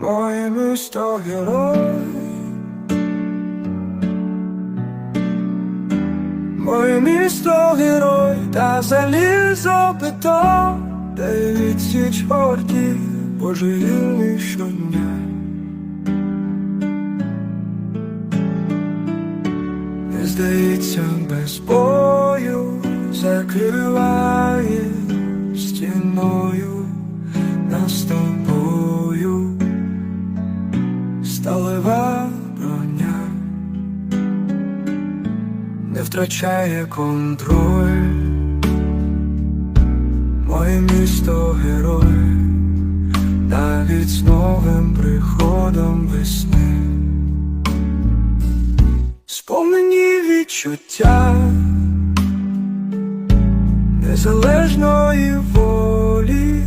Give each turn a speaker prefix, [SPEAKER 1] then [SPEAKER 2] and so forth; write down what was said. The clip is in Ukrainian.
[SPEAKER 1] Моє місто герой. Моє місто герой, та залізо бетон, де відсіч орді, божевільний щодня. Не здається, без бою закриває стіною нас тобою сталева броня не втрачає контроль. Моє місто герой, навіть з новим приходом весни. Сповнені відчуття незалежної волі,